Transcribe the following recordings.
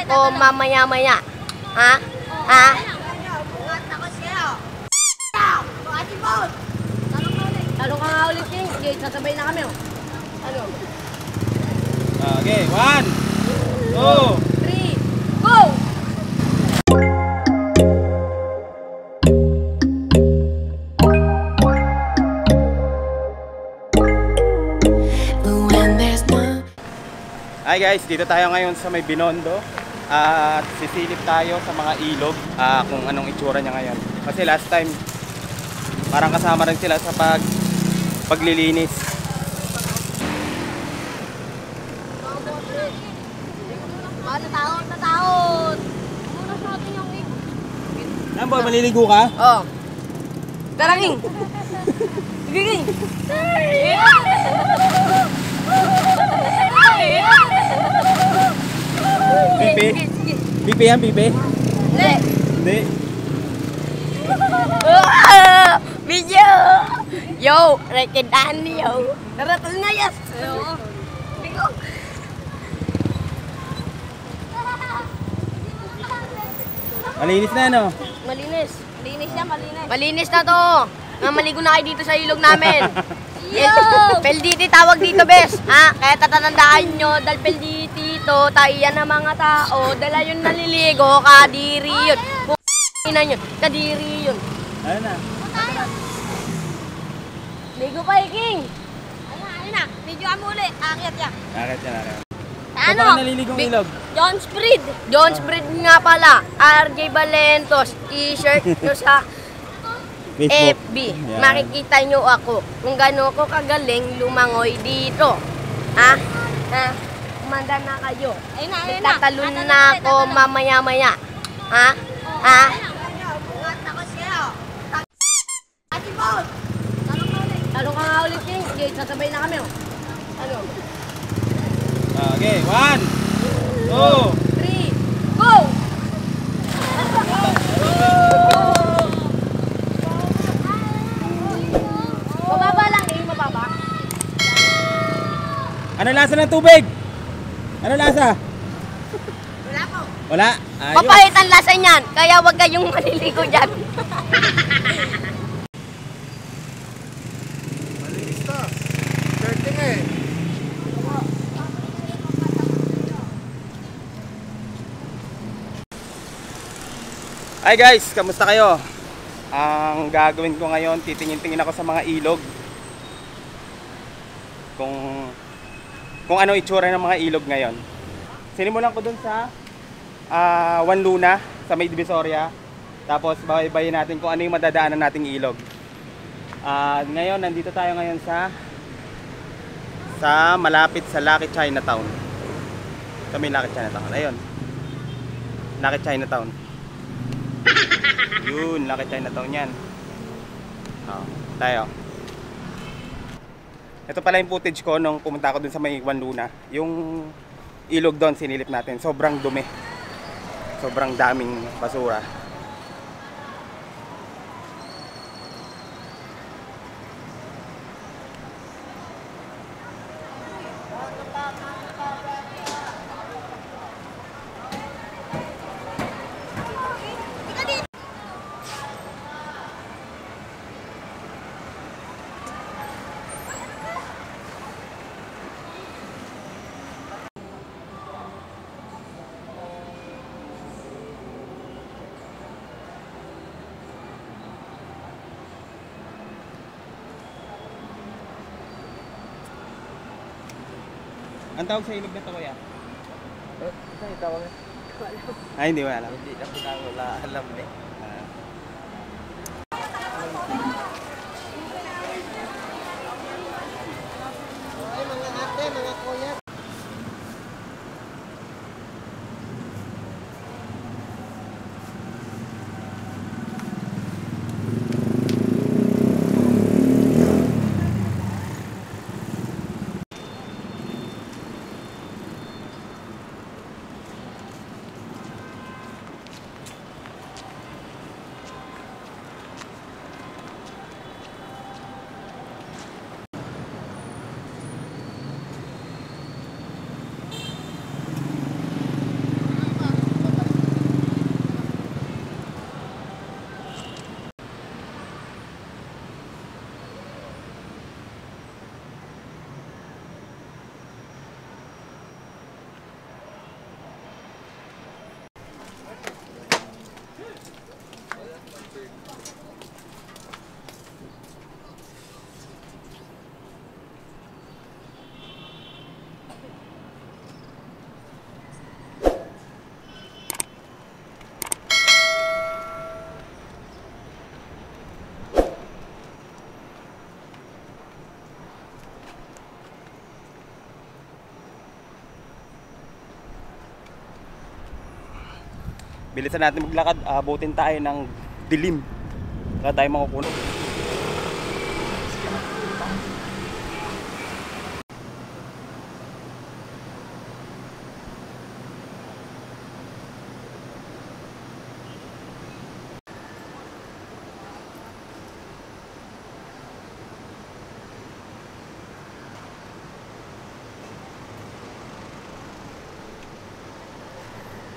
ako mamaya-maya. Ha? Ha? Talong ka nga ulit, King. Sige, sasabay na kami, oh. Ano? Okay, one, two, Three, go! Hi guys, dito tayo ngayon sa may Binondo at sisilip tayo sa mga ilog ah, kung anong itsura niya ngayon. Kasi last time parang kasama rin sila sa pag paglilinis. Mga taon na taon. Muna sa atin yung. Ano boy, maliligo ka? Oh. Tara, King. Sige, King. Pipi? Pipi yan, pipi? Hindi. Hindi. Video! Yo, rekedan yo. Tara, tara na, yes. Bigo. Malinis na no? Malinis. Malinis yan, malinis. Malinis na to. Nga maligo na kayo dito sa ilog namin. Yo! Pelditi tawag dito, bes. Ha? Kaya tatatandaan nyo, dahil pelditi to, tayo ng mga tao, dala yun naliligo, kadiri yun. Ina yun, kadiri yun. Ano na? Ligo pa, King. Ayun na, ayun mo ulit. Akyat yan. Bakit yan, bakit? Ano? Naliligong ilog? John Spread. John Spread nga pala. RJ Valentos. T-shirt nyo sa FB. Yan. Makikita nyo ako kung gaano ko kagaling lumangoy dito. Ha? Ha? Kumanda na kayo. Ayun na, ayun na. Tatalon na ako mamaya-maya. Ha? Ha? Talong ka nga ulit, King. Sige, sasabay na kami, oh. Ano? Okay, one, two, Three, go! Mababa lang, eh, mababa. Ano lasa ng tubig? Ano lasa? Wala po. Wala? Ayos. Papahit ang lasa niyan, kaya wag kayong maliligo dyan. Malinis na. Dirty nga eh. Hi guys, kamusta kayo? Ang gagawin ko ngayon, titingin-tingin ako sa mga ilog. Kung kung ano itsura ng mga ilog ngayon. Sinimulan ko dun sa ah, Juan Luna, sa May Divisoria. Tapos babaybayin natin kung ano yung madadaanan nating ilog. Ah, ngayon, nandito tayo ngayon sa sa malapit sa Lucky Chinatown. May Lucky Chinatown. Ayun. Lucky Chinatown. Yun, Lucky Chinatown yan. Oh, tayo. Ito pala yung footage ko nung pumunta ako dun sa may Juan Luna. Yung ilog doon sinilip natin. Sobrang dumi. Sobrang daming basura. Ang tawag sa ilog na to kuya? Ay, tawag nga. Ay, hindi mo alam. Hindi na wala alam eh. Bilisan natin maglakad. Abutin tayo ng dilim. Wala tayo makukunan.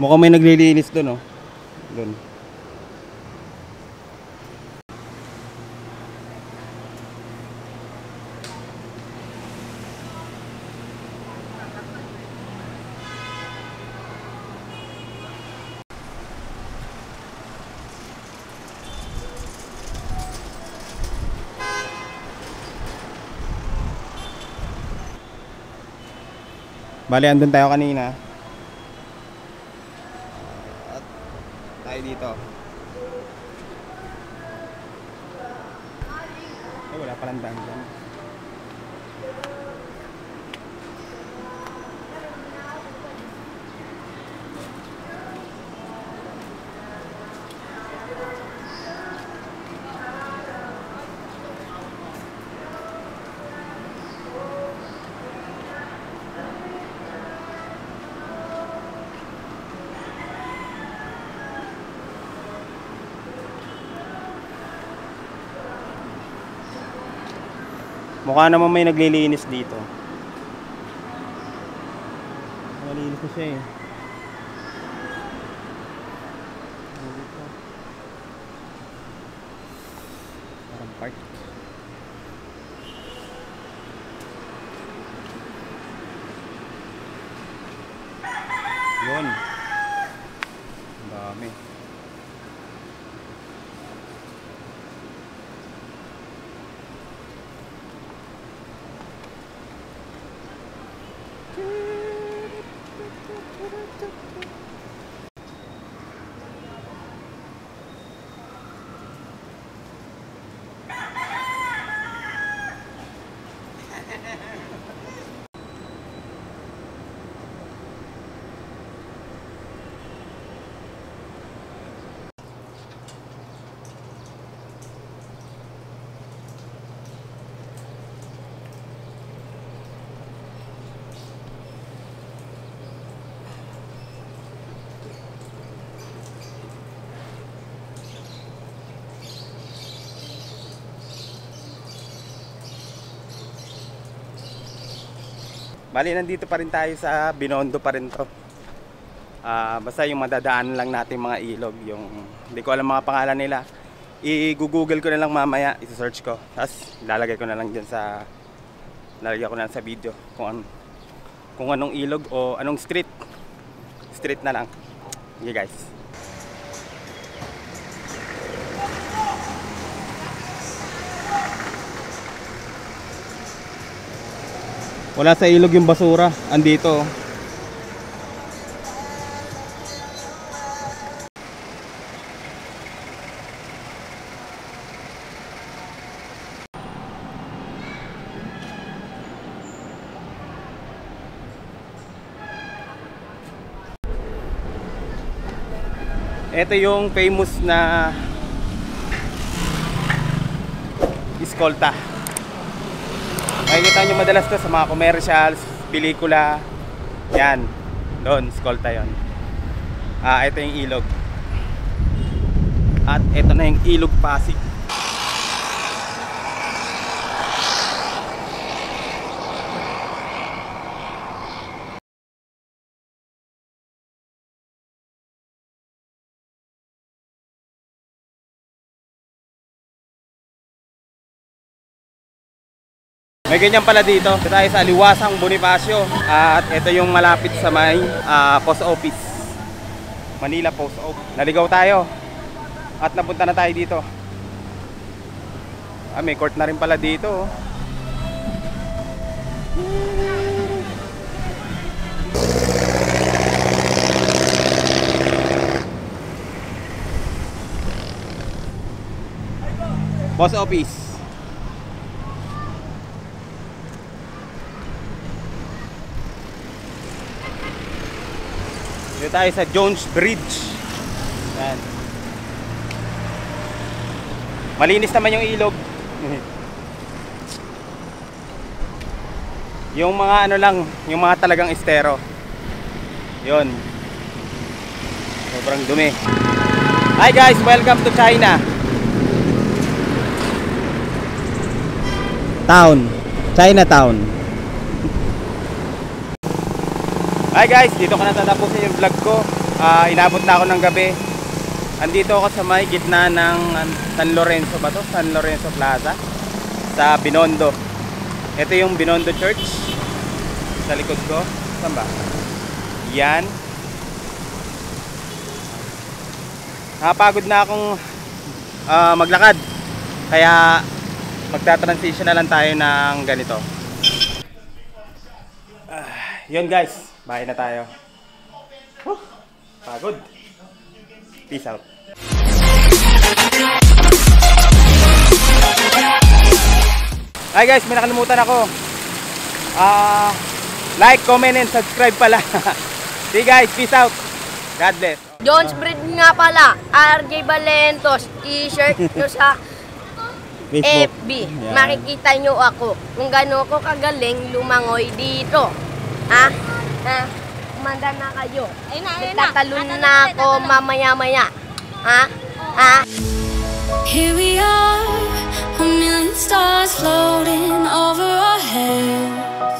Mukhang may naglilinis doon, oh. Doon. Bali, andun tayo kanina. Tayo dito. Ay, wala palang daan dyan. Mukha naman may naglilinis dito. Malinis na siya eh. Parang park. Yun. Ang dami. Bali, nandito pa rin tayo sa Binondo pa rin to. Ah, basta yung madadaan lang natin mga ilog, yung hindi ko alam mga pangalan nila. I-google ko na lang mamaya, i-search ko. Tapos lalagay ko na lang dyan sa lalagay ko na lang sa video kung an kung anong ilog o anong street. Street na lang. Okay guys. Wala sa ilog yung basura. Andito. oh. Ito yung famous na Escolta. Makikita nyo madalas to sa mga commercials, pelikula. Yan. Doon, Escolta yon. Ah, ito yung ilog. At ito na yung ilog Pasig. May ganyan pala dito. Ito tayo sa Aliwasang Bonifacio. At ito yung malapit sa may ah, post office. Manila Post Office. Naligaw tayo. At napunta na tayo dito. Ah, may court na rin pala dito. oh. Post office. Dito tayo sa Jones Bridge. Yan. Malinis naman yung ilog. yung mga ano lang, yung mga talagang estero. Yun. Sobrang dumi. Hi guys, welcome to China. Town. Chinatown. Hi guys, dito ko na tatapusin yung vlog ko. Ah, inabot na ako ng gabi. Andito ako sa may gitna ng an- San Lorenzo ba to? San Lorenzo Plaza sa Binondo. Ito yung Binondo Church sa likod ko. Saan ba? Yan. Nakapagod na akong ah, maglakad. Kaya magta-transition na lang tayo ng ganito. Ah, yun guys, bahay na tayo. Whew, pagod. Peace out. Hi guys, may nakalimutan ako. Ah, like, comment, and subscribe pala. See guys, peace out. God bless. Jones Breed nga pala, RJ Valentos, t-shirt nyo sa FB. Yan. Makikita nyo ako kung gaano ko kagaling lumangoy dito. Ha? Ha? Kumanda na kayo. Ayun na, ayun na. Tatalon na na, ako mamaya-maya. Ha? Ha? Here we are, a million stars floating over our heads.